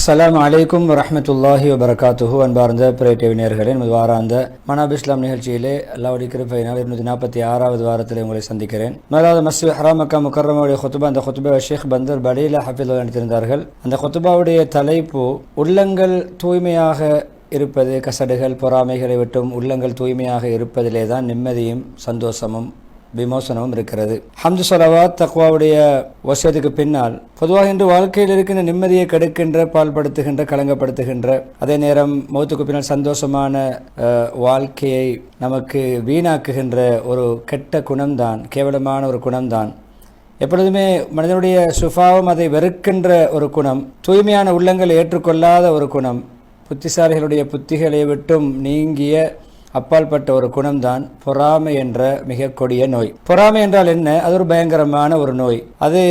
அஸ்லாம் அலைக்கும் வரஹ்மத்துல்லாஹி வபரகாத்துஹு. அன்பார்ந்த பிரேட்டிவினியர்களே நமது வாராந்த மனாப் இஸ்லாம் நிகழ்ச்சியிலே அல்லாவுடைய கிருப்பையினால் இருநூத்தி நாற்பத்தி ஆறாவது வாரத்தில் உங்களை சந்திக்கிறேன். முதலாவது மஸ்ஜித் ஹராமக்கா முக்கரமாவுடைய ஹொத்துபா அந்த ஹொத்துபா ஷேக் பந்தர் பலீலா ஹபீல் அளித்திருந்தார்கள் அந்த ஹொத்துபாவுடைய தலைப்பு உள்ளங்கள் தூய்மையாக இருப்பது கசடுகள் பொறாமைகளை விட்டும் உள்ளங்கள் தூய்மையாக இருப்பதிலே தான் நிம்மதியும் சந்தோஷமும் விமோசனமும் இருக்கிறது. ஹம்து சொலவாத் தக்வாவுடைய வசதிக்கு பின்னால் பொதுவாக இன்று வாழ்க்கையில் இருக்கின்ற நிம்மதியை கெடுக்கின்ற பால்படுத்துகின்ற களங்கப்படுத்துகின்ற அதே நேரம் மௌத்துக்கு பின்னால் சந்தோஷமான வாழ்க்கையை நமக்கு வீணாக்குகின்ற ஒரு கெட்ட குணம்தான் கேவலமான ஒரு குணம்தான். எப்பொழுதுமே மனிதனுடைய சுபாவம் அதை வெறுக்கின்ற ஒரு குணம் தூய்மையான உள்ளங்களை ஏற்றுக்கொள்ளாத ஒரு குணம் புத்திசாலிகளுடைய புத்திகளை விட்டும் நீங்கிய அப்பாற்பட்ட ஒரு குணம்தான் பொறாமை என்ற மிக கொடிய நோய். பொறாமை என்றால் என்ன? அது ஒரு பயங்கரமான ஒரு நோய். அது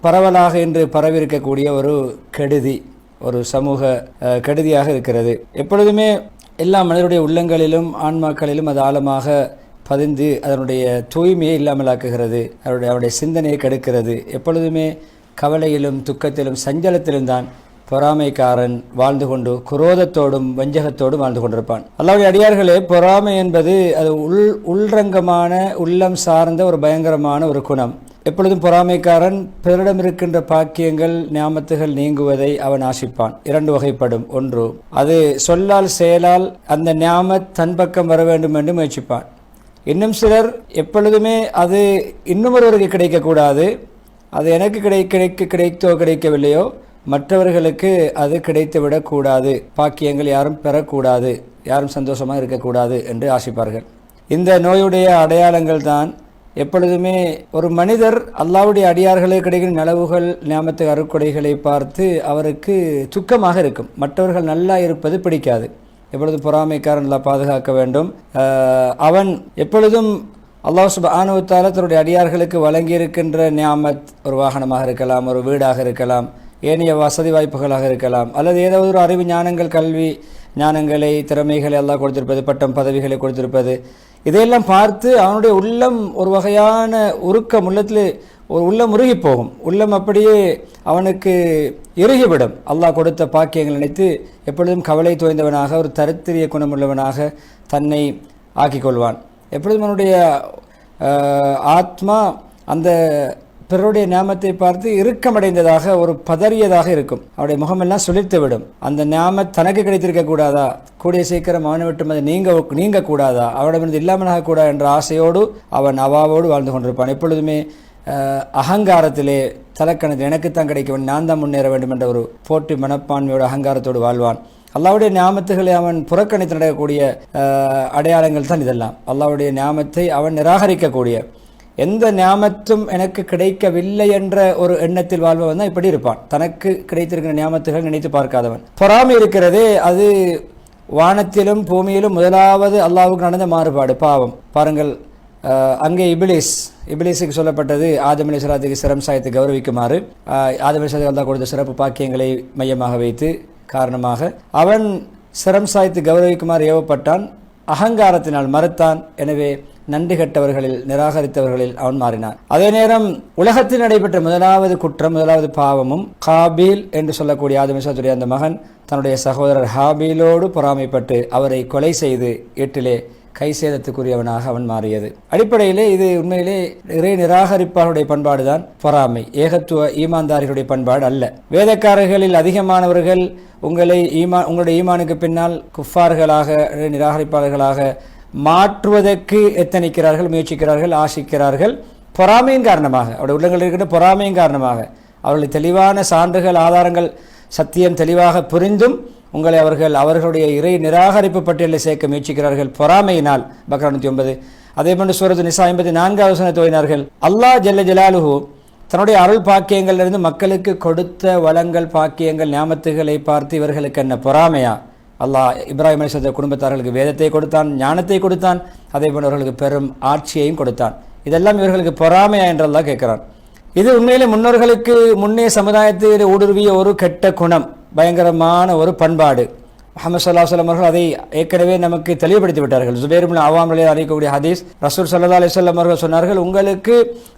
பரவலாக இன்று பரவிருக்கக்கூடிய ஒரு கெடுதி ஒரு சமூக கெடுதியாக இருக்கிறது. எப்பொழுதுமே எல்லா மனிதருடைய உள்ளங்களிலும் ஆன்மாக்களிலும் அது ஆழமாக பதிந்து அதனுடைய தூய்மையை இல்லாமலாக்குகிறது. அவருடைய அவருடைய சிந்தனையை கெடுக்கிறது. எப்பொழுதுமே கவலையிலும் துக்கத்திலும் சஞ்சலத்திலும் தான் பொறாமைக்காரன் வாழ்ந்து கொண்டு குரோதத்தோடும் வஞ்சகத்தோடும் வாழ்ந்து கொண்டிருப்பான். அல்லாவுடைய அடியார்களே பொறாமை என்பது அது உள் உள்ரங்கமான உள்ளம் சார்ந்த ஒரு பயங்கரமான ஒரு குணம். எப்பொழுதும் பொறாமைக்காரன் பிறரிடம் இருக்கின்ற பாக்கியங்கள் ஞாபத்துகள் நீங்குவதை அவன் ஆசிப்பான். இரண்டு வகைப்படும். ஒன்று அது சொல்லால் செயலால் அந்த ஞாபத் தன் பக்கம் வர வேண்டும் என்று முயற்சிப்பான். இன்னும் சிலர் எப்பொழுதுமே அது இன்னும் ஒருவருக்கு கிடைக்கக்கூடாது. அது எனக்கு கிடை கிடைக்க கிடைத்தோ கிடைக்கவில்லையோ மற்றவர்களுக்கு அது கிடைத்துவிடக்கூடாது பாக்கியங்கள் யாரும் பெறக்கூடாது. யாரும் சந்தோஷமாக இருக்கக்கூடாது என்று ஆசிப்பார்கள். இந்த நோயுடைய அடையாளங்கள் தான் எப்பொழுதுமே ஒரு மனிதர் அல்லாவுடைய அடியார்களுக்கு கிடைக்கும் நலவுகள் ஞாபத்து அருக்குடைகளை பார்த்து அவருக்கு துக்கமாக இருக்கும். மற்றவர்கள் நல்லா இருப்பது பிடிக்காது. எப்பொழுதும் பொறாமைக்காரன் நல்லா பாதுகாக்க வேண்டும். அவன் எப்பொழுதும் அல்லாஹ் சுபானுவத்தால தன்னுடைய அடியார்களுக்கு வழங்கியிருக்கின்ற நியாமத் ஒரு வாகனமாக இருக்கலாம் ஒரு வீடாக இருக்கலாம். ஏனைய வசதி வாய்ப்புகளாக இருக்கலாம். அல்லது ஏதாவது ஒரு அறிவு ஞானங்கள் கல்வி ஞானங்களை திறமைகளை எல்லாம் கொடுத்திருப்பது பட்டம் பதவிகளை கொடுத்திருப்பது இதையெல்லாம் பார்த்து அவனுடைய உள்ளம் ஒரு வகையான உருக்கம் உள்ளத்தில் ஒரு உள்ளம் உருகி போகும் உள்ளம் அப்படியே அவனுக்கு இறுகிவிடும் அல்லாஹ் கொடுத்த பாக்கியங்கள் நினைத்து எப்பொழுதும் கவலை தோய்ந்தவனாக ஒரு தரித்திரிய குணமுள்ளவனாக தன்னை ஆக்கிக்கொள்வான். எப்பொழுதும் அவனுடைய ஆத்மா அந்த பிறருடைய நாமத்தை பார்த்து இறுக்கமடைந்ததாக ஒரு பதறியதாக இருக்கும். அவருடைய முகமெல்லாம் சுழித்து விடும் அந்த நாம தனக்கு கிடைத்திருக்க கூடாதா? கூடிய சீக்கிரம் அவனை விட்டு அது நீங்க நீங்க கூடாதா? அவனிடமிருந்து இல்லாமல் ஆகக்கூடாது என்ற ஆசையோடு அவன் அவாவோடு வாழ்ந்து கொண்டிருப்பான். எப்பொழுதுமே அகங்காரத்திலே தலக்கணத்தில் எனக்குத்தான் கிடைக்க வேண்டும் நான் தான் முன்னேற வேண்டும் என்ற ஒரு போட்டி மனப்பான்மையோடு அகங்காரத்தோடு வாழ்வான். அல்லாவுடைய ஞாபகத்துகளை அவன் புறக்கணித்து நடக்கக்கூடிய அடையாளங்கள் தான் இதெல்லாம். அல்லாவுடைய ஞாபகத்தை அவன் நிராகரிக்கக்கூடிய. எந்த ஞாபகத்தும் எனக்கு கிடைக்கவில்லை என்ற ஒரு எண்ணத்தில் வாழ்பவன் தான் இப்படி இருப்பான். தனக்கு கிடைத்திருக்கிற ஞாபகத்துகள் நினைத்து பார்க்காதவன். பொறாமை இருக்கிறதே அது வானத்திலும் பூமியிலும் முதலாவது அல்லாவுக்கு நடந்த மாறுபாடு பாவம். பாருங்கள் அங்கே இபிலிஸ் இபிலிஸுக்கு சொல்லப்பட்டது ஆதம் சிரம் சாயத்தை கௌரவிக்குமாறு. அஹ், ஆதம் கொடுத்த சிறப்பு பாக்கியங்களை மையமாக வைத்து காரணமாக அவன் சிரம் சாய்த்து கௌரவிக்குமாறு ஏவப்பட்டான் அகங்காரத்தினால் மறுத்தான். எனவே நன்றி கெட்டவர்களில் நிராகரித்தவர்களில் அவன் மாறினான். அதே நேரம் உலகத்தில் நடைபெற்ற முதலாவது குற்றம் முதலாவது பாவமும் காபீல் என்று சொல்லக்கூடிய ஆதமிசாத்துடைய அந்த மகன் தன்னுடைய சகோதரர் ஹாபீலோடு பொறாமைப்பட்டு அவரை கொலை செய்து எட்டிலே கை சேதத்துக்குரியவனாக அவன் மாறியது. அடிப்படையிலே இது உண்மையிலே இறை நிராகரிப்பாருடைய பண்பாடுதான். பொறாமை ஏகத்துவ ஈமான்தாரிகளுடைய பண்பாடு அல்ல. வேதக்காரர்களில் அதிகமானவர்கள் உங்களை ஈமா உங்களுடைய ஈமானுக்கு பின்னால் குஃபார்களாக நிராகரிப்பாளர்களாக மாற்றுவதற்கு எத்தனிக்கிறார்கள் முயற்சிக்கிறார்கள் ஆசிக்கிறார்கள்? பொறாமையின் காரணமாக. அவருடைய உள்ளங்களில் இருக்கின்ற பொறாமையின் காரணமாக. அவர்களுடைய தெளிவான சான்றுகள் ஆதாரங்கள் சத்தியம் தெளிவாக புரிந்தும் உங்களை அவர்கள் அவர்களுடைய இறை நிராகரிப்பு பட்டியலில் சேர்க்க முயற்சிக்கிறார்கள் பொறாமையினால். பக்ரா நூற்றி ஒன்பது. அதே போன்று சூரத் நிசா ஐம்பத்தி நான்காவது வசனம் தோயினார்கள் அல்லாஹ் ஜல்ல ஜலாலுஹு தன்னுடைய அருள் பாக்கியங்களிலிருந்து மக்களுக்கு கொடுத்த வளங்கள் பாக்கியங்கள் ஞாபகத்துகளை பார்த்து இவர்களுக்கு என்ன பொறாமையா? அல்லாஹ் இப்ராஹிம் அலிசத்த குடும்பத்தார்களுக்கு வேதத்தை கொடுத்தான் ஞானத்தை கொடுத்தான் அதே போன்று அவர்களுக்கு பெரும் ஆட்சியையும் கொடுத்தான். இதெல்லாம் இவர்களுக்கு பொறாமையா என்றெல்லாம் கேட்கிறான். இது உண்மையிலே முன்னோர்களுக்கு முன்னே சமுதாயத்தில் ஊடுருவிய ஒரு கெட்ட குணம் பயங்கரமான ஒரு பண்பாடு. முகமது சல்லா சொல்லம் அவர்கள் அதை ஏற்கனவே நமக்கு தெளிவுபடுத்தி விட்டார்கள் ஜுபேருமின் அவாமலே அறிவிக்கக்கூடிய ஹதீஸ் ரசூல் சல்லா அலிஸ்லாம் அவர்கள் சொன்னார்கள் உங்களுக்கு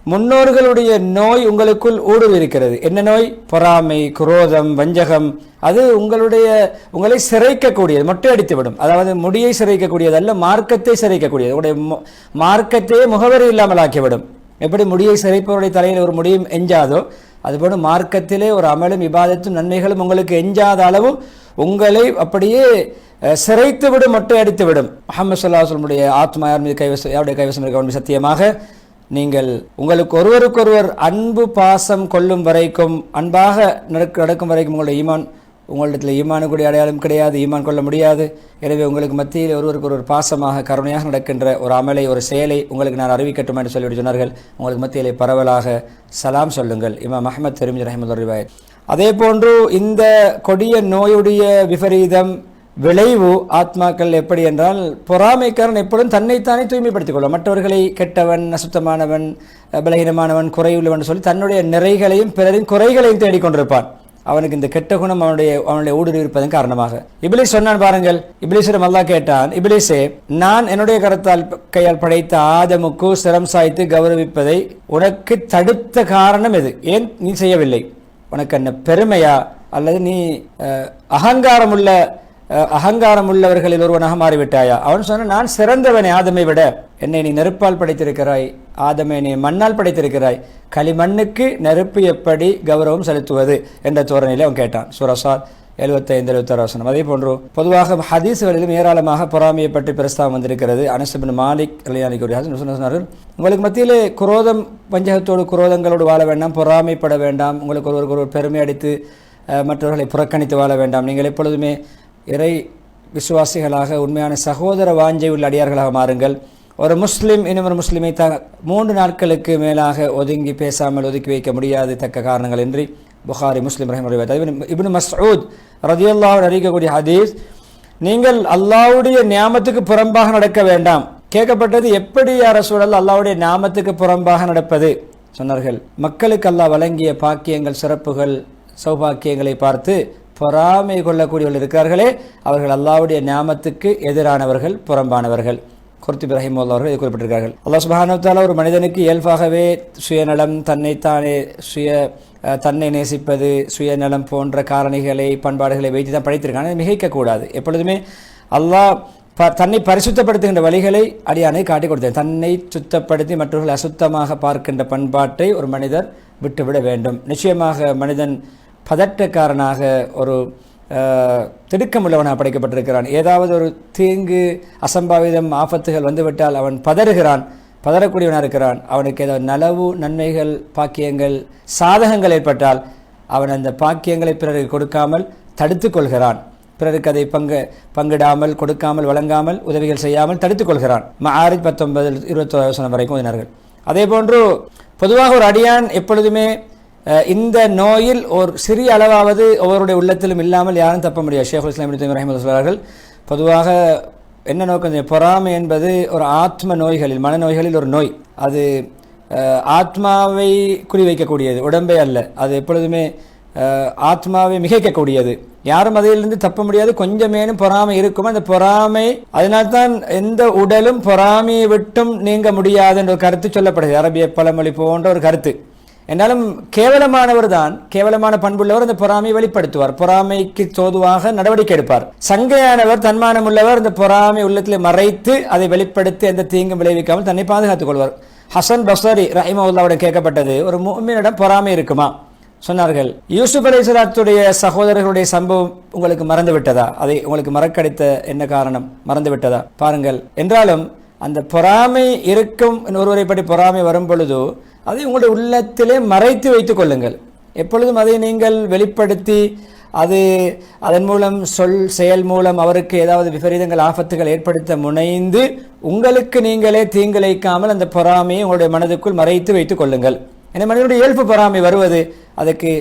முன்னோர்களுடைய நோய் உங்களுக்குள் ஊடுருவி இருக்கிறது என்ன நோய்? பொறாமை குரோதம் வஞ்சகம். அது உங்களுடைய உங்களை சிறைக்கக்கூடியது மொட்டை அடித்துவிடும் அதாவது முடியை சிறைக்கக்கூடியது அல்ல மார்க்கத்தை சிறைக்கக்கூடியது. உங்களுடைய மு- மார்க்கத்தையே முகவரி இல்லாமல் ஆக்கிவிடும். எப்படி முடியை சிறைப்பவருடைய தலையில் ஒரு முடியும் எஞ்சாதோ அதுபோல மார்க்கத்திலே ஒரு அமலும் இபாதத்தும் நன்மைகளும் உங்களுக்கு எஞ்சாத அளவும் உங்களை அப்படியே சிறைத்து விடும் மொட்டை அடித்து விடும் முகமது சொல்லாஹனுடைய ஆத்மா யார் மீது கைவசம் யாருடைய கைவசம் இருக்க சத்தியமாக நீங்கள் உங்களுக்கு ஒருவருக்கொருவர் அன்பு பாசம் கொள்ளும் வரைக்கும் அன்பாக நடக்கும் வரைக்கும் உங்களுடைய ஈமான் உங்களிடத்தில் ஈமானுக்குடைய அடையாளம் கிடையாது ஈமான் கொள்ள முடியாது. எனவே உங்களுக்கு மத்தியில் ஒருவருக்கு ஒரு பாசமாக கருணையாக நடக்கின்ற ஒரு அமலை ஒரு செயலை உங்களுக்கு நான் அறிவிக்கட்டும் என்று சொல்லிவிட்டு சொன்னார்கள். உங்களுக்கு மத்தியிலே பரவலாக சலாம் சொல்லுங்கள். இமாம் அஹமத் தெரிஞ்சு ரஹமது ரிவாயத் அதே போன்று இந்த கொடிய நோயுடைய விபரீதம் விளைவு ஆத்மாக்கள் எப்படி என்றால் பொறாமைக்காரன் எப்பொழுதும் தன்னைத்தானே தூய்மைப்படுத்திக் கொள்ளும் மற்றவர்களை கெட்டவன் அசுத்தமானவன் பலகீனமானவன் குறையுள்ளவன் சொல்லி தன்னுடைய நிறைகளையும் பிறரின் குறைகளையும் தேடிக்கொண்டிருப்பான் அவனுக்கு இந்த கெட்ட குணம் அவனுடைய அவனுடைய ஊடுருவி இருப்பதன் காரணமாக. இபிலிஸ் சொன்னான் பாருங்கள் இபிலிஸிடம் அல்லா கேட்டான் இபிலிஸே நான் என்னுடைய கரத்தால் கையால் படைத்த ஆதமுக்கு சிரம் சாய்த்து கௌரவிப்பதை உனக்கு தடுத்த காரணம் எது? ஏன் நீ செய்யவில்லை? உனக்கு என்ன பெருமையா? அல்லது நீ அகங்காரமுள்ள அகங்காரம் உள்ளவர்களில் ஒருவனாக மாறிவிட்டாயா அவன் சொன்ன நான் சிறந்தவனே ஆதமை விட. என்னை நீ நெருப்பால் படைத்திருக்கிறாய். ஆதமை நீ மண்ணால் படைத்திருக்கிறாய். களிமண்ணுக்கு நெருப்பு எப்படி கௌரவம் செலுத்துவது? என்ற தோரணையில் அவன் கேட்டான். சுரசாத் எழுபத்தைந்து எழுபத்தாறு வசனம். அதே போன்று பொதுவாக ஹதீஸ்களிலும் ஏராளமாக பொறாமையை பற்றி பிரஸ்தாபம் வந்திருக்கிறது. அனசபின் மாலிக் சொன்னார்கள் உங்களுக்கு மத்தியிலே குரோதம் பஞ்சகத்தோடு குரோதங்களோடு வாழ வேண்டாம் பொறாமைப்பட வேண்டாம். உங்களுக்கு ஒருவருக்கு ஒருவர் பெருமை அடித்து மற்றவர்களை புறக்கணித்து வாழ வேண்டாம். நீங்கள் எப்பொழுதுமே இறை விசுவாசிகளாக உண்மையான சகோதர வாஞ்சை உள்ள அடியார்களாக மாறுங்கள். ஒரு முஸ்லீம் இன்னொரு முஸ்லீமை த மூன்று நாட்களுக்கு மேலாக ஒதுங்கி பேசாமல் ஒதுக்கி வைக்க முடியாது தக்க காரணங்கள் இன்றி புகாரி முஸ்லீம் ரஹிம் இப்னு மசூத் ரதியல்லாஹு அறிவிக்கக்கூடிய ஹதீஸ் நீங்கள் அல்லாவுடைய நியாமத்துக்கு புறம்பாக நடக்க வேண்டாம். கேட்கப்பட்டது எப்படி யார சூழல் அல்லாவுடைய நாமத்துக்கு புறம்பாக நடப்பது? சொன்னார்கள் மக்களுக்கு அல்லாஹ் வழங்கிய பாக்கியங்கள் சிறப்புகள் சௌபாக்கியங்களை பார்த்து பொறாமை கொள்ளக்கூடியவர்கள் இருக்கிறார்களே அவர்கள் அல்லாவுடைய நாமத்துக்கு எதிரானவர்கள் புறம்பானவர்கள். குர்த்தி இப்ராஹிம் அவர்கள் குறிப்பிட்டிருக்கார்கள் அல்லாஹ் சுபஹானவத்தால ஒரு மனிதனுக்கு இயல்பாகவே சுயநலம் தன்னைத்தானே சுய தன்னை நேசிப்பது சுயநலம் போன்ற காரணிகளை பண்பாடுகளை வைத்து தான் படைத்திருக்காங்க. மிகைக்கக்கூடாது. எப்பொழுதுமே அல்லாஹ் ப தன்னை பரிசுத்தப்படுத்துகின்ற வழிகளை அடியானை காட்டிக் கொடுத்தேன். தன்னை சுத்தப்படுத்தி மற்றவர்களை அசுத்தமாக பார்க்கின்ற பண்பாட்டை ஒரு மனிதர் விட்டுவிட வேண்டும். நிச்சயமாக மனிதன் பதட்டக்காரனாக ஒரு திடுக்கமுள்ளவனாக படைக்கப்பட்டிருக்கிறான். ஏதாவது ஒரு தீங்கு அசம்பாவிதம் ஆபத்துகள் வந்துவிட்டால் அவன் பதறுகிறான். பதறக்கூடியவனாக இருக்கிறான். அவனுக்கு ஏதாவது நலவு நன்மைகள் பாக்கியங்கள் சாதகங்கள் ஏற்பட்டால் அவன் அந்த பாக்கியங்களை பிறருக்கு கொடுக்காமல் தடுத்து கொள்கிறான். பிறருக்கு அதை பங்கு பங்கிடாமல் கொடுக்காமல் வழங்காமல் உதவிகள் செய்யாமல் தடுத்துக் கொள்கிறான். ஆறு பத்தொன்பது இருபத்தோரு வரைக்கும் உதினார்கள் அதே போன்று பொதுவாக ஒரு அடியான் எப்பொழுதுமே இந்த நோயில் ஒரு சிறிய அளவாவது ஒவ்வொருடைய உள்ளத்திலும் இல்லாமல் யாரும் தப்ப முடியாது. ஷேகுல் இஸ்லாம் இப்னு சொல்கிறார்கள் பொதுவாக என்ன நோக்கம் பொறாமை என்பது ஒரு ஆத்ம நோய்களில் மனநோய்களில் ஒரு நோய். அது ஆத்மாவை குறிவைக்கக்கூடியது உடம்பை அல்ல. அது எப்பொழுதுமே ஆத்மாவை மிகைக்கக்கூடியது. யாரும் அதிலிருந்து தப்ப முடியாது கொஞ்சமேனும் பொறாமை இருக்கும்? அந்த பொறாமை அதனால்தான் எந்த உடலும் பொறாமையை விட்டும் நீங்க முடியாது என்ற ஒரு கருத்து சொல்லப்படுகிறது. அரபிய பழமொழி போன்ற ஒரு கருத்து. என்றாலும் கேவலமானவர் தான் கேவலமான பண்புள்ளவர் அந்த பொறாமையை வெளிப்படுத்துவார். பொறாமைக்கு தோதுவாக நடவடிக்கை எடுப்பார். சங்கையானவர் தன்மானம் உள்ளவர் அந்த பொறாமை உள்ளத்தில் மறைத்து அதை வெளிப்படுத்தி எந்த தீங்கும் விளைவிக்காமல் தன்னை பாதுகாத்துக் கொள்வார். ஹசன் பஸ்வரி ரஹிமவுல்லாவிடம் கேட்கப்பட்டது ஒரு மூமினிடம் பொறாமை இருக்குமா? சொன்னார்கள் யூசுப் அலைஹிஸ்ஸலாத்துடைய சகோதரர்களுடைய சம்பவம் உங்களுக்கு மறந்து விட்டதா அதை உங்களுக்கு மறக்கடித்த என்ன காரணம்? மறந்து விட்டதா பாருங்கள் என்றாலும் அந்த பொறாமை இருக்கும் ஒருவரை பற்றி பொறாமை வரும் பொழுது அதை உங்களுடைய உள்ளத்திலே மறைத்து வைத்துக் கொள்ளுங்கள். எப்பொழுதும் அதை நீங்கள் வெளிப்படுத்தி அது அதன் மூலம் சொல் செயல் மூலம் அவருக்கு ஏதாவது விபரீதங்கள் ஆபத்துகள் ஏற்படுத்த முனைந்து உங்களுக்கு நீங்களே தீங்கிழைக்காமல் அந்த பொறாமையை உங்களுடைய மனதுக்குள் மறைத்து வைத்துக் கொள்ளுங்கள். ஏன்னா மனிதனுடைய இயல்பு பொறாமை வருவது அதுக்கு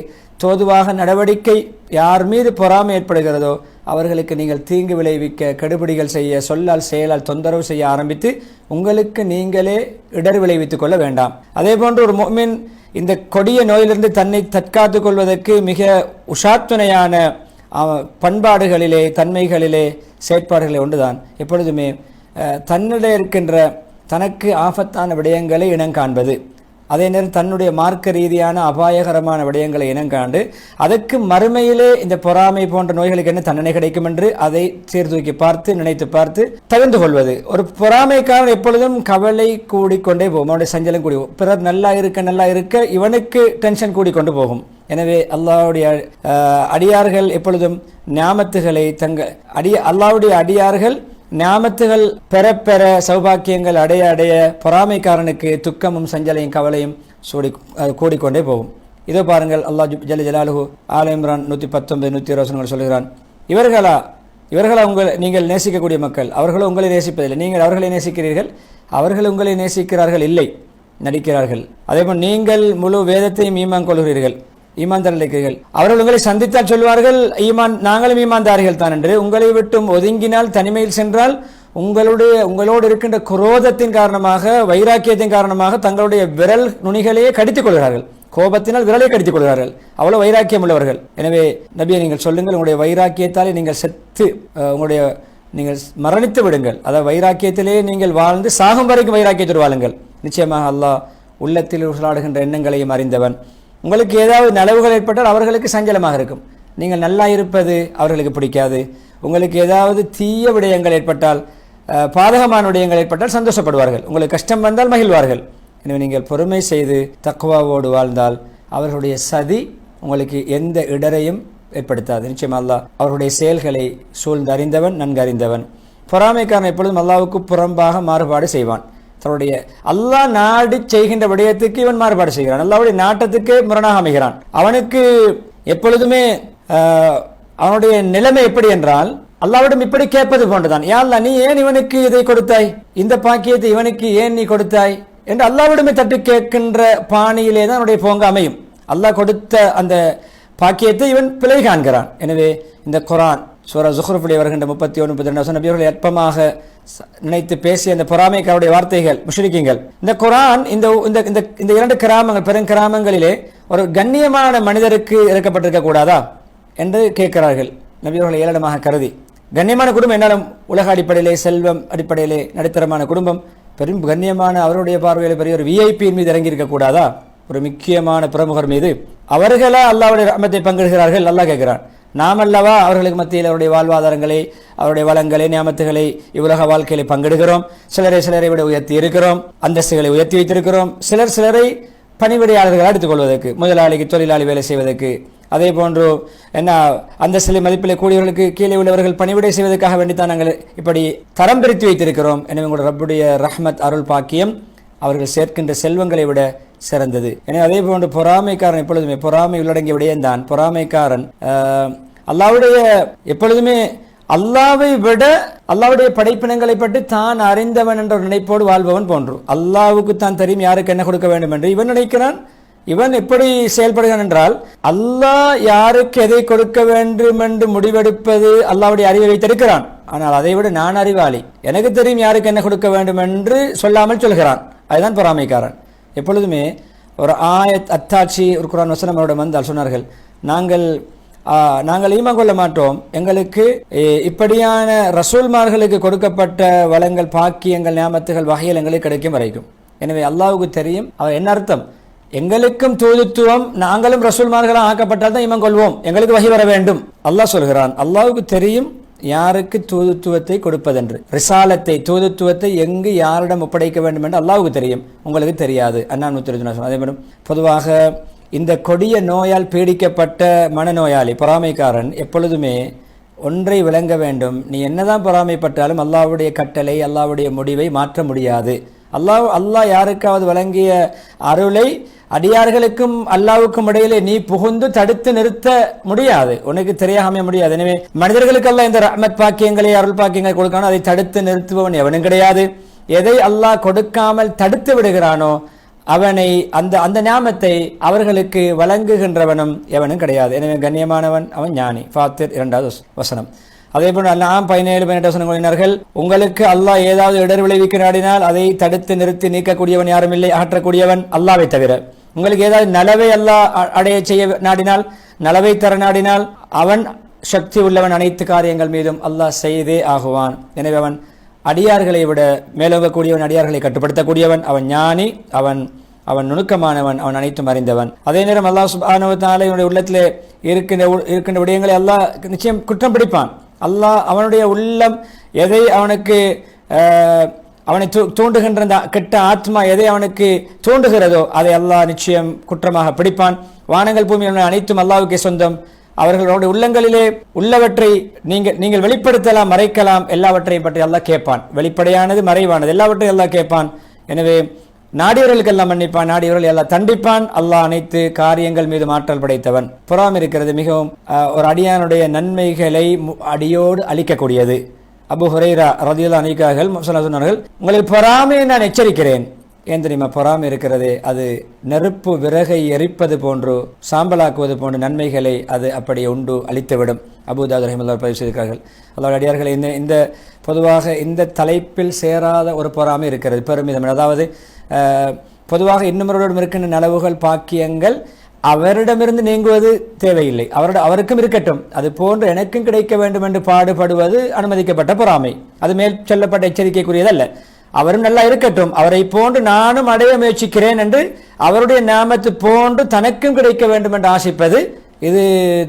தோதுவாக நடவடிக்கை யார் மீது பொறாமை ஏற்படுகிறதோ அவர்களுக்கு நீங்கள் தீங்கு விளைவிக்க கெடுபிடிகள் செய்ய சொல்லால் செயலால் தொந்தரவு செய்ய ஆரம்பித்து உங்களுக்கு நீங்களே இடர் விளைவித்துக் கொள்ள வேண்டாம். அதே போன்று ஒரு முஃமின் இந்த கொடிய நோயிலிருந்து தன்னை தற்காத்து கொள்வதற்கு மிக உஷாத்துணையான பண்பாடுகளிலே தன்மைகளிலே செயற்பாடுகளை ஒன்றுதான். எப்பொழுதுமே அஹ், இருக்கின்ற தனக்கு ஆபத்தான விடயங்களை இனங்காண்பது அதே நேரம் தன்னுடைய மார்க்க ரீதியான அபாயகரமான விடயங்களை இனங்காண்டு அதற்கு மறுமையிலே இந்த பொறாமை போன்ற நோய்களுக்கு என்ன தண்டனை கிடைக்கும் என்று அதை சீர்தூக்கி பார்த்து நினைத்து பார்த்து தகுந்து கொள்வது. ஒரு பொறாமைக்காரன் எப்பொழுதும் கவலை கூடிக்கொண்டே போகும். அவனுடைய சஞ்சலம் கூடி போகும். பிறர் நல்லா இருக்க நல்லா இருக்க இவனுக்கு டென்ஷன் கூடிக்கொண்டு போகும். எனவே அல்லாவுடைய அடியார்கள் எப்பொழுதும் ஞாமத்துகளை தங்க அடிய அல்லாவுடைய அடியார்கள் ஞாபத்துகள் பெற பெற சௌபாக்கியங்கள் அடைய அடைய பொறாமைக்காரனுக்கு துக்கமும் சஞ்சலையும் கவலையும் சூடி அது கூடிக்கொண்டே போகும். இதோ பாருங்கள் அல்லாஹ் ஜல ஜலாலுஹு ஆல இம்ரான் நூற்றி பத்தொன்பது நூற்றி இருபது சொல்கிறான் இவர்களா இவர்களா உங்கள் நீங்கள் நேசிக்கக்கூடிய மக்கள் அவர்களும் உங்களை நேசிப்பதில்லை. நீங்கள் அவர்களை நேசிக்கிறீர்கள் அவர்கள் உங்களை நேசிக்கிறார்கள் இல்லை நடிக்கிறார்கள். அதேபோல் நீங்கள் முழு வேதத்தையும் ஈமான் கொள்கிறீர்கள். ஈமான் அவர்கள் உங்களை சந்தித்தால் சொல்வார்கள் ஈமான் நாங்களும் ஈமான்தாரிகள் தான் என்று. உங்களை விட்டும் ஒதுங்கினால் தனிமையில் சென்றால் உங்களுடைய உங்களோடு இருக்கின்ற குரோதத்தின் காரணமாக வைராக்கியத்தின் காரணமாக தங்களுடைய விரல் நுனிகளையே கடித்துக் கொள்கிறார்கள். கோபத்தினால் விரலை கடித்துக் கொள்கிறார்கள். அவ்வளவு வைராக்கியம் உள்ளவர்கள். எனவே நபியை நீங்கள் சொல்லுங்கள் உங்களுடைய வைராக்கியத்தாலே நீங்கள் செத்து உங்களுடைய நீங்கள் மரணித்து விடுங்கள். அதாவது வைராக்கியத்திலே நீங்கள் வாழ்ந்து சாகும் வரைக்கும் வைராக்கியத்தில் வாழுங்கள். நிச்சயமாக அல்லாஹ் உள்ளத்தில் உருளாடுகின்ற எண்ணங்களையும் அறிந்தவன். உங்களுக்கு ஏதாவது நலவுகள் ஏற்பட்டால் அவர்களுக்கு சஞ்சலமாக இருக்கும். நீங்கள் நல்லா இருப்பது அவர்களுக்கு பிடிக்காது. உங்களுக்கு ஏதாவது தீய விடயங்கள் ஏற்பட்டால் பாதகமான விடயங்கள் ஏற்பட்டால் சந்தோஷப்படுவார்கள். உங்களுக்கு கஷ்டம் வந்தால் மகிழ்வார்கள். எனவே நீங்கள் பொறுமை செய்து தக்குவாவோடு வாழ்ந்தால் அவர்களுடைய சதி உங்களுக்கு எந்த இடரையும் ஏற்படுத்தாது. நிச்சயம் அல்லா அவருடைய செயல்களை சூழ்ந்து அறிந்தவன் பொறாமைக்காரன் எப்பொழுதும் அல்லாவுக்கு புறம்பாக மாறுபாடு செய்வான். தன்னுடைய அல்லாஹ் நாடி செய்கின்ற விடயத்துக்கு இவன் மாறுபாடு செய்கிறான். அல்லாவுடைய நாட்டத்துக்கு முரணாக அமைகிறான். அவனுக்கு எப்பொழுதுமே அவனுடைய நிலைமை எப்படி என்றால் அல்லாவிடம் இப்படி கேட்பது போன்றுதான். யா அல்லாஹ் நீ ஏன் இவனுக்கு இதை கொடுத்தாய்? இந்த பாக்கியத்தை இவனுக்கு ஏன் நீ கொடுத்தாய்? என்று அல்லாவிடமே தட்டி கேட்கின்ற பாணியிலே தான் அவனுடைய போங்க அமையும். அல்லாஹ் கொடுத்த அந்த பாக்கியத்தை இவன் பிழை காண்கிறான். எனவே இந்த குரான் சூரா ஜுஹ்ருஃபுடைய வருகின்ற முப்பத்தி ஒன்று முப்பத்தி ரெண்டு நபியர்கள் அற்பமாக ச- நினைத்து பேசிய அந்த பொறாமைக்காருடைய வார்த்தைகள் முஷ்ரிக்கீங்கள் இந்த குரான் இந்த இந்த இந்த இந்த இரண்டு கிராமங்கள் பெரும் கிராமங்களிலே ஒரு கண்ணியமான மனிதருக்கு இறக்கப்பட்டிருக்க கூடாதா என்று கேட்கிறார்கள். நபியவர்களை ஏளனமாக கருதி. கண்ணியமான குடும்பம் என்னாலும் உலக அடிப்படையிலே செல்வம் அடிப்படையிலே நடுத்தரமான குடும்பம் பெரும் கண்ணியமான அவருடைய பார்வையில் பெரிய ஒரு விஐபியின் மீது இறங்கியிருக்க கூடாதா? ஒரு முக்கியமான பிரமுகர் மீது. அவர்களா அல்லாவுடைய ரஹ்மத்தை பங்கிடுகிறார்கள் அல்லாஹ் கேட்கிறான். நாம் அல்லவா அவர்களுக்கு மத்தியில் அவருடைய வாழ்வாதாரங்களை அவருடைய வளங்களை நியமத்துகளை இவ்வுலக வாழ்க்கையில பங்கெடுக்கிறோம். சிலரை சிலரை விட உயர்த்தி இருக்கிறோம். அந்தஸ்துகளை உயர்த்தி வைத்திருக்கிறோம். சிலர் சிலரை பணிவிடையாளர்கள் எடுத்துக்கொள்வதற்கு முதலாளிக்கு தொழிலாளி வேலை செய்வதற்கு. அதே போன்று என்ன அந்த சிலை மதிப்பில் கூடியவர்களுக்கு கீழே உள்ளவர்கள் பணிவிடை செய்வதற்காக வேண்டித்தான் நாங்கள் இப்படி தரம் பிரித்து வைத்திருக்கிறோம். எனவே உங்களுடைய ரப்புடைய ரஹ்மத் அருள் பாக்கியம் அவர்கள் சேர்க்கின்ற செல்வங்களை விட சிறந்தது. எனவே அதே போன்று பொறாமைக்காரன் எப்பொழுதுமே பொறாமை உள்ளடங்கிய விடயம்தான் பொறாமைக்காரன் அல்லாவுடைய அல்லாஹ்வுடைய எப்பொழுதுமே அல்லாவை விட அல்லாவுடைய படைப்பினங்களை பற்றி தான் அறிந்தவன் என்ற நினைப்போடு வாழ்பவன் போன்று. அல்லாவுக்கு தான் தெரியும் யாருக்கு என்ன கொடுக்க வேண்டும் என்று. இவன் நினைக்கிறான் இவன் எப்படி செயல்படுகிறான் என்றால் அல்லாஹ் யாருக்கு எதை கொடுக்க வேண்டும் என்று முடிவெடுப்பது அல்லாவுடைய அறிவை வைத்திருக்கிறான் ஆனால் அதை விட நான் அறிவாளி. எனக்கு தெரியும் யாருக்கு என்ன கொடுக்க வேண்டும் என்று சொல்லாமல் சொல்கிறான். அதுதான் பொறாமைக்காரன். எப்பொழுதுமே ஒரு ஆயத் அத்தாட்சி ஒரு குரான் வசனம் அவரிடம் வந்தால் சொன்னார்கள் நாங்கள் நாங்கள் ஈமான் கொள்ள மாட்டோம். எங்களுக்கு இப்படியான ரசூல்மார்களுக்கு கொடுக்கப்பட்ட வளங்கள் பாக்கியங்கள் ஞாபகத்துகள் வகையில் எங்களுக்கு கிடைக்கும் வரைக்கும். எனவே அல்லாவுக்கு தெரியும். அவர் என்ன அர்த்தம்? எங்களுக்கும் தூதுத்துவம் நாங்களும் ரசூல்மார்களாக ஆக்கப்பட்டால் தான் இமம் கொள்வோம். எங்களுக்கு வகை வர வேண்டும். அல்லாஹ் சொல்கிறான் அல்லாவுக்கு தெரியும் யாருக்கு தூதுத்துவத்தை கொடுப்பதென்று? ரிசாலத்தை தூதுத்துவத்தை எங்கு யாரிடம் ஒப்படைக்க வேண்டும் என்று அல்லாவுக்கு தெரியும். உங்களுக்கு தெரியாது. அண்ணா நூற்றி அதே மாதிரி பொதுவாக இந்த கொடிய நோயால் பீடிக்கப்பட்ட மனநோயாளி பொறாமைக்காரன் எப்பொழுதுமே ஒன்றை விளங்க வேண்டும். நீ என்னதான் பொறாமைப்பட்டாலும் அல்லாவுடைய கட்டளை அல்லாவுடைய முடிவை மாற்ற முடியாது. அல்லாஹ் அல்லாஹ் யாருக்காவது வழங்கிய அருளை அடியார்களுக்கும் அல்லாவுக்கும் இடையிலே நீ புகுந்து தடுத்து நிறுத்த முடியாது. உனக்கு தெரியாம முடியாது. எனவே மனிதர்களுக்கெல்லாம் இந்த ரஹ்மத் பாக்கியங்களை அருள் பாக்கியங்களை கொடுக்கணும். அதை தடுத்து நிறுத்துபவன் எவனும் கிடையாது. எதை அல்லாஹ் கொடுக்காமல் தடுத்து விடுகிறானோ அவனை அந்த அந்த ஞாபத்தை அவர்களுக்கு வழங்குகின்றவனும் எவனும் கிடையாது. எனவே கண்ணியமானவன் அவன் ஞானி. ஃபாத்திர் இரண்டாவது வசனம். அதே போன்று நாம் பதினேழு பதினெட்டு வசனம் கூறினார்கள் உங்களுக்கு அல்லாஹ் ஏதாவது இடர் விளைவிக்க நாடினால் அதை தடுத்து நிறுத்தி நீக்கக்கூடியவன் யாரும் இல்லை அகற்றக்கூடியவன் அல்லாவை தவிர. உங்களுக்கு ஏதாவது நலவை அல்லாஹ் அ- அடைய செய்ய நாடினால் நலவை தர நாடினால் அவன் சக்தி உள்ளவன் அனைத்து காரியங்கள் மீதும் அல்லாஹ் செய்தே ஆகுவான். எனவே அவன் அடியார்களை விட மேலோங்கக்கூடியவன் அடியார்களை கட்டுப்படுத்தக்கூடியவன் அவன் ஞானி அவன் அவன் நுணுக்கமானவன் அவன் அனைத்தும் அறிந்தவன். அதே நேரம் அல்லாஹ் சுபானுவத்தால இவனுடைய உள்ளத்திலே இருக்கின்ற உ- இருக்கின்ற விடயங்களை அல்லாஹ் நிச்சயம் குற்றம் பிடிப்பான். அல்லாஹ் அவனுடைய உள்ளம் எதை அவனுக்கு அவனை தூ தூண்டுகின்ற அந்த கெட்ட ஆத்மா எதை அவனுக்கு தூண்டுகிறதோ அதை அல்லாஹ் நிச்சயம் குற்றமாக பிடிப்பான். வானங்கள் பூமி அனைத்தும் அல்லாவுக்கே சொந்தம். அவர்களுடைய உள்ளங்களிலே உள்ளவற்றை நீங்கள் நீங்கள் வெளிப்படுத்தலாம் மறைக்கலாம் எல்லாவற்றையும் பற்றி எல்லாம் கேட்பான். வெளிப்படையானது மறைவானது எல்லாவற்றையும் எல்லாம் கேட்பான். எனவே நாடியவர்களுக்கு எல்லாம் மன்னிப்பான். நாடியவர்கள் எல்லாம் தண்டிப்பான். அல்லாஹ் அனைத்து காரியங்கள் மீது மாற்றல் படைத்தவன். புறாம் இருக்கிறது மிகவும் ஒரு அடியானுடைய நன்மைகளை மு- அடியோடு அளிக்கக்கூடியது அபு ஹுரைரா ரதியுல்லா அணிக்காக சொன்னார்கள் உங்களை பொறாமையை நான் எச்சரிக்கிறேன். ஏன் தெரியுமா? பொறாமை இருக்கிறது. அது நெருப்பு விறகை எரிப்பது போன்று சாம்பலாக்குவது போன்ற நன்மைகளை அது அப்படி உண்டு அழித்துவிடும். அபுதாத் ரஹிமுல்லா பதிவு செய்திருக்கார்கள் அல்லாஹ் அடியார்கள் இந்த இந்த பொதுவாக இந்த தலைப்பில் சேராத ஒரு பொறாமை இருக்கிறது. பெருமிதம். அதாவது பொதுவாக இன்னும் இருக்கின்ற நலவுகள் பாக்கியங்கள் அவரிடமிருந்து நீங்குவது தேவையில்லை. அவரோட அவருக்கும் இருக்கட்டும். அது போன்று எனக்கும் கிடைக்க வேண்டும் என்று பாடுபடுவது அனுமதிக்கப்பட்ட பொறாமை. அது மேல் சொல்லப்பட்ட எச்சரிக்கைக்குரியதல்ல. அவரும் நல்லா இருக்கட்டும். அவரை போன்று நானும் அடைய முயற்சிக்கிறேன் என்று அவருடைய நாமத்து போன்று தனக்கும் கிடைக்க வேண்டும் என்று ஆசிப்பது இது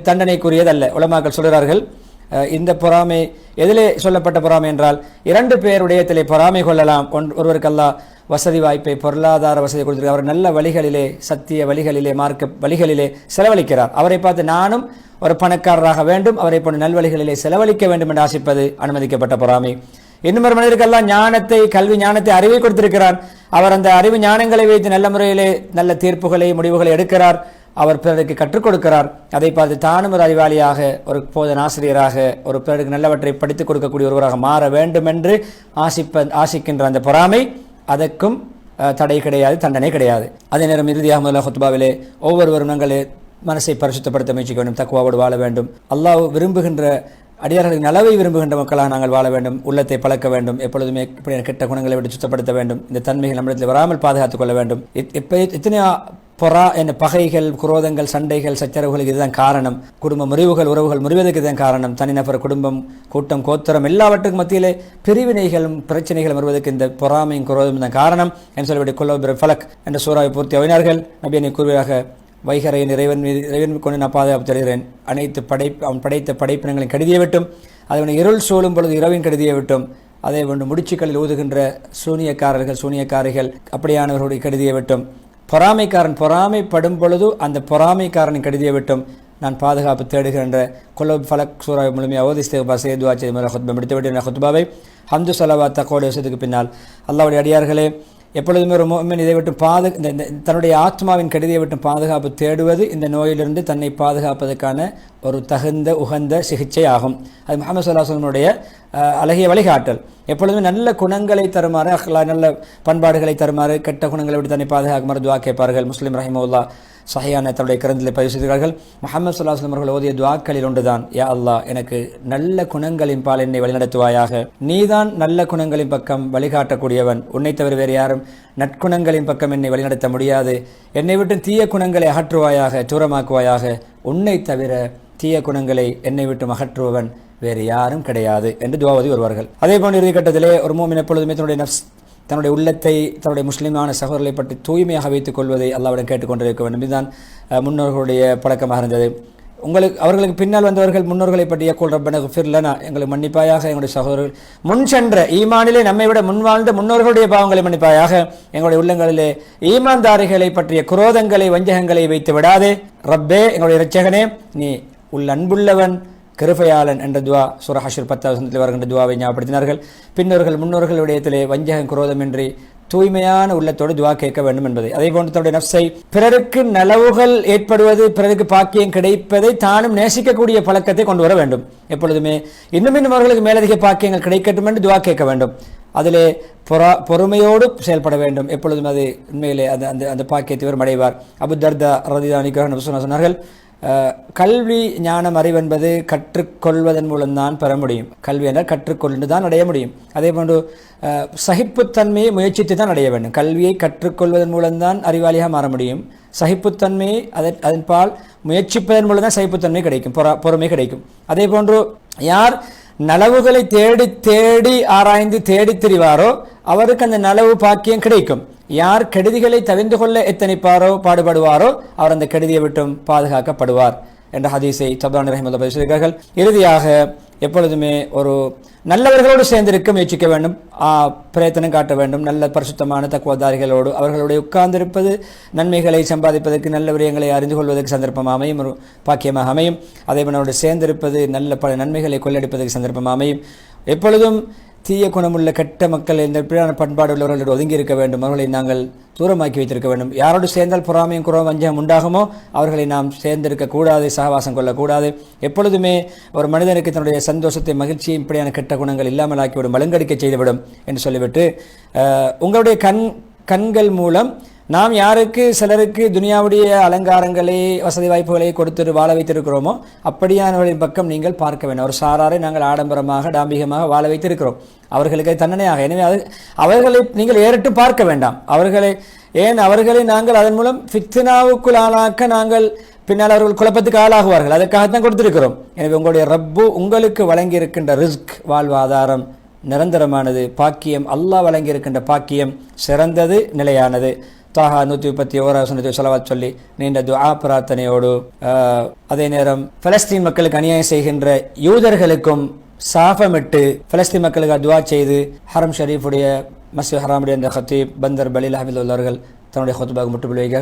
தண்டனைக்குரியதல்ல. உலமாக்கள் சொல்கிறார்கள் இந்த பொறாமை எதிலே சொல்லப்பட்ட பொறாமை என்றால் இரண்டு பேருடையத்திலே பொறாமை கொள்ளலாம். ஒன்- ஒருவருக்கெல்லாம் வசதி வாய்ப்பை பொருளாதார வசதி கொடுத்துருக்கார் அவர் நல்ல வழிகளிலே சத்திய வழிகளிலே மார்க்க வழிகளிலே செலவழிக்கிறார். அவரை பார்த்து நானும் ஒரு பணக்காரராக வேண்டும். அவரை போன்ற நல்வழிகளிலே செலவழிக்க வேண்டும் என்று ஆசிப்பது அனுமதிக்கப்பட்ட பொறாமை. இன்னும் ஒரு மனிதருக்கெல்லாம் ஞானத்தை கல்வி ஞானத்தை அறிவை கொடுத்திருக்கிறார். அவர் அந்த அறிவு ஞானங்களை வைத்து நல்ல முறையிலே நல்ல தீர்ப்புகளை முடிவுகளை எடுக்கிறார். அவர் பிறருக்கு கற்றுக் கொடுக்கிறார். அதை பார்த்து தானும் ஒரு அறிவாளியாக ஒரு போதன் ஆசிரியராக ஒரு பிறருக்கு நல்லவற்றை படித்துக் கொடுக்கக்கூடிய ஒருவராக மாற வேண்டும் என்று ஆசிப்ப ஆசிக்கின்ற அந்த பொறாமை அதற்கும் தடை கிடையாது தண்டனை கிடையாது. அதே நேரம் இறுதியாக முதல்ல ஹுத்பாவிலே ஒவ்வொருவரும் நாங்கள் மனசை பரிசுத்தப்படுத்த முயற்சிக்க வேண்டும் தக்குவாவோடு வாழ வேண்டும். அல்லாஹ் விரும்புகின்ற அடியார்களுக்கு நலவை விரும்புகின்ற மக்களாக நாங்கள் வாழ வேண்டும் உள்ளத்தை பழக்க வேண்டும் எப்பொழுதுமே இப்படி கெட்ட குணங்களை விட்டு சுத்தப்படுத்த வேண்டும் இந்த தன்மைகள் நம்மிடத்தில் வராமல் பாதுகாத்துக் கொள்ள வேண்டும். இத்- இப்ப பொறா என்ன பகைகள் குரோதங்கள் சண்டைகள் சச்சரவுகளுக்கு இதுதான் காரணம். குடும்ப முறிவுகள் உறவுகள் முறிவதற்கு இதுதான் காரணம். தனிநபர் குடும்பம் கூட்டம் கோத்திரம் எல்லாவற்றுக்கும் மத்தியிலே பிரிவினைகளும் பிரச்சனைகளும் வருவதற்கு இந்த பொறாமையும் குரோதமும் தான் காரணம். என்று சொல்லக்கூடிய குல்லோபிர ஃபலக் என்ற சூறாவை பூர்த்தி அவினார்கள் நபியனை கூறுவதாக வைகரையின் இறைவன் மீது இறைவன் கொண்டு நான் பாதுகாப்பு தருகிறேன். அனைத்து படை அவன் படைத்த படைப்பினங்களின் கருதியை விட்டும் அதனை இருள் சூழும் பொழுது இரவின் கருதியை விட்டும் அதே போன்று முடிச்சுக்களில் ஊதுகின்ற சூனியக்காரர்கள் சூனியக்காரிகள் அப்படியானவர்களுடைய கருதியை விட்டும். பொறாமைக்காரன் பொறாமைப்படும் பொழுது அந்த பொறாமைக்காரன் கருதியை விட்டும். நான் பாதுகாப்பு தேடுகின்ற குலப் ஃபலக் சூறாவை முழுமையாக ஓதிஸ்தேபா சேதுவாச்சி செய்து மேலே ஹுத்பா முடித்துவிட்டு ஹுத்பாவை. ஹம்து சலவா தக்கோட விஷயத்துக்கு பின்னால். அல்லாவுடைய அடியார்களே எப்பொழுதுமே ஒரு மோமின் இதை விட்டு பாது இந்த தன்னுடைய ஆத்மாவின் கடிதையை விட்டு பாதுகாப்பு தேடுவது இந்த நோயிலிருந்து தன்னை பாதுகாப்பதற்கான ஒரு தகுந்த உகந்த சிகிச்சை ஆகும். அது முகமது சொல்லாசனுடைய அழகிய வழிகாட்டல். எப்பொழுதுமே நல்ல குணங்களை தருமாறு நல்ல பண்பாடுகளை தருமாறு கெட்ட குணங்களை விட்டு தன்னை பாதுகாக்குமாறு துவா கேட்பார்கள். முஸ்லீம் ரஹிமுல்லா சஹையான தன்னுடைய கருந்தில் பதிவு செய்கிறார்கள் முகமது சொல்லாஸ்லம் அவர்கள் ஓதிய துவாக்களில் ஒன்றுதான். யா அல்லாஹ் எனக்கு நல்ல குணங்களின் பால் என்னை வழிநடத்துவாயாக. நீதான் நல்ல குணங்களின் பக்கம் வழிகாட்டக்கூடியவன். உன்னை தவிர வேறு யாரும் நற்குணங்களின் பக்கம் என்னை வழிநடத்த முடியாது. என்னை விட்டு தீய குணங்களை அகற்றுவாயாக தூரமாக்குவாயாக. உன்னை தவிர தீய குணங்களை என்னை விட்டு அகற்றுபவன் வேறு யாரும் கிடையாது. என்று துவாவதி வருவார்கள். அதே போன்ற இறுதி கட்டத்திலே ஒரு மூமின் எப்பொழுதுமே தன்னுடைய நப்ஸ் தன்னுடைய உள்ளத்தை தன்னுடைய முஸ்லீமான சகோதரர்களை பற்றி தூய்மையாக வைத்துக் கொள்வதை அல்லாவிடம் கேட்டுக்கொண்டிருக்க வேண்டும். இதுதான் முன்னோர்களுடைய பழக்கமாக இருந்தது. உங்களுக்கு அவர்களுக்கு பின்னால் வந்தவர்கள் முன்னோர்களை பற்றி யக்கூல் ரப்பன ஃபிர்லனா எங்களுக்கு மன்னிப்பாயாக எங்களுடைய சகோதரர்கள் முன் சென்ற ஈமானிலே நம்மை விட முன் வாழ்ந்த முன்னோர்களுடைய பாவங்களை மன்னிப்பாயாக எங்களுடைய உள்ளங்களிலே ஈமான்தாரிகளை பற்றிய குரோதங்களை வஞ்சகங்களை வைத்து விடாதே. ரப்பே எங்களுடைய இரட்சகனே நீ உள் அன்புள்ளவன் கிருபையாளன் என்ற துவா சூர ஹஷர் பத்தாவது வருகின்ற துவாவை ஞாபகப்படுத்தினார்கள். பின்னோர்கள் முன்னோர்களுடையத்திலே வஞ்சகம் குரோதமின்றி தூய்மையான உள்ளத்தோடு துவா கேட்க வேண்டும் என்பதை. அதே போன்று தன்னுடைய நப்சை பிறருக்கு நலவுகள் ஏற்படுவது பிறருக்கு பாக்கியம் கிடைப்பதை தானும் நேசிக்கக்கூடிய பழக்கத்தை கொண்டு வர வேண்டும். எப்பொழுதுமே இன்னும் இன்னும் அவர்களுக்கு மேலதிக பாக்கியங்கள் கிடைக்கட்டும் என்று துவா கேட்க வேண்டும். அதிலே பொறா பொறுமையோடு செயல்பட வேண்டும். எப்பொழுதும் அது உண்மையிலே அந்த அந்த அந்த பாக்கியத்தை இவர் அடைவார் அபு தர்தா ரதிதா அனிக்காக சொன்னார்கள் கல்வி ஞானம் அறிவென்பது கற்றுக்கொள்வதன் மூலம்தான் பெற முடியும். கல்வி என்றால் கற்றுக்கொண்டு தான் அடைய முடியும். அதே போன்று சகிப்புத்தன்மையை முயற்சித்து தான் அடைய வேண்டும். கல்வியை கற்றுக்கொள்வதன் மூலம்தான் அறிவாளியாக மாற முடியும். சகிப்புத்தன்மையை அதன் அதன்பால் முயற்சிப்பதன் மூலம் தான் சகிப்புத்தன்மை கிடைக்கும். பொற- பொறுமை கிடைக்கும். அதே போன்று யார் நலவுகளை தேடி தேடி ஆராய்ந்து தேடி திரிவாரோ அவருக்கு அந்த நலவு பாக்கியம் கிடைக்கும். யார் கெடுதிகளை தவிர்ந்து கொள்ள எத்தனைப்பாரோ பாடுபடுவாரோ அவர் அந்த கெடுதியை விட்டும் பாதுகாக்கப்படுவார் என்ற ஹதீஸை தபான் ரஹமது பேசுகிறார்கள் இறுதியாக எப்பொழுதுமே ஒரு நல்லவர்களோடு சேர்ந்திருக்க முயற்சிக்க வேண்டும். பிரயத்தனம் காட்ட வேண்டும். நல்ல பரிசுத்தமான தக்குவதாரிகளோடு அவர்களுடைய உட்கார்ந்திருப்பது நன்மைகளை சம்பாதிப்பதற்கு நல்ல விடயங்களை அறிந்து கொள்வதற்கு சந்தர்ப்பம் அமையும் ஒரு பாக்கியமாக அமையும். அதே போல சேர்ந்திருப்பது நல்ல பல நன்மைகளை கொள்ளடிப்பதற்கு சந்தர்ப்பம் அமையும். எப்பொழுதும் தீய குணமுள்ள கெட்ட மக்கள் இந்த பிரியான பண்பாடு உள்ளவர்களோடு ஒதுங்கி இருக்க வேண்டும். அவர்களை நாங்கள் தூரமாக்கி வைத்திருக்க வேண்டும். யாரோடு சேர்ந்தால் பொறாமையும் குறவும் வஞ்சகம் உண்டாகுமோ? அவர்களை நாம் சேர்ந்திருக்க கூடாது சகவாசம் கொள்ளக்கூடாது. எப்பொழுதுமே ஒரு மனிதனுக்கு தன்னுடைய சந்தோஷத்தை மகிழ்ச்சியை இப்படியான கெட்ட குணங்கள் இல்லாமல் ஆக்கிவிடும் மலங்கடிக்க செய்துவிடும் என்று சொல்லிவிட்டு உங்களுடைய கண் கண்கள் மூலம் நாம் யாருக்கு சிலருக்கு துனியாவுடைய அலங்காரங்களை வசதி வாய்ப்புகளை கொடுத்து வாழ வைத்திருக்கிறோமோ அப்படியானவர்களின் பக்கம் நீங்கள் பார்க்க வேண்டும். ஒரு சாராரை நாங்கள் ஆடம்பரமாக டாம்பிகமாக வாழ வைத்திருக்கிறோம். அவர்களுக்கு தண்டனையாக. எனவே அது அவர்களை நீங்கள் ஏறிட்டு பார்க்க வேண்டாம். அவர்களை ஏன் அவர்களை நாங்கள் அதன் மூலம் ஃபித்னாவுக்குள் ஆளாக்க நாங்கள் பின்னால் அவர்கள் குழப்பத்துக்கு ஆளாகுவார்கள்? அதற்காகத்தான் கொடுத்திருக்கிறோம். எனவே உங்களுடைய ரப்பு உங்களுக்கு வழங்கி இருக்கின்ற ரிஸ்க் வாழ்வாதாரம் நிரந்தரமானது. பாக்கியம் அல்லாஹ் வழங்கி இருக்கின்ற பாக்கியம் சிறந்தது நிலையானது. தாஹா நூற்றி முப்பத்தி ஓராசனத்தை சொன்னது செலவாத் சொல்லி நீண்ட துஆ பிரார்த்தனையோடு அதே நேரம் பலஸ்தீன் மக்களுக்கு அநியாயம் செய்கின்ற யூதர்களுக்கும் சாபமிட்டு பலஸ்தீன் மக்களுக்கு துவா செய்து ஹரம் ஷரீஃபுடைய மஸ்ஜித் ஹராமுடைய அந்த ஹத்தீப் பந்தர் பலீல் அஹமது அவர்கள் தன்னுடைய ஹொத்துபாக முட்டுப்பிள்ளைகள்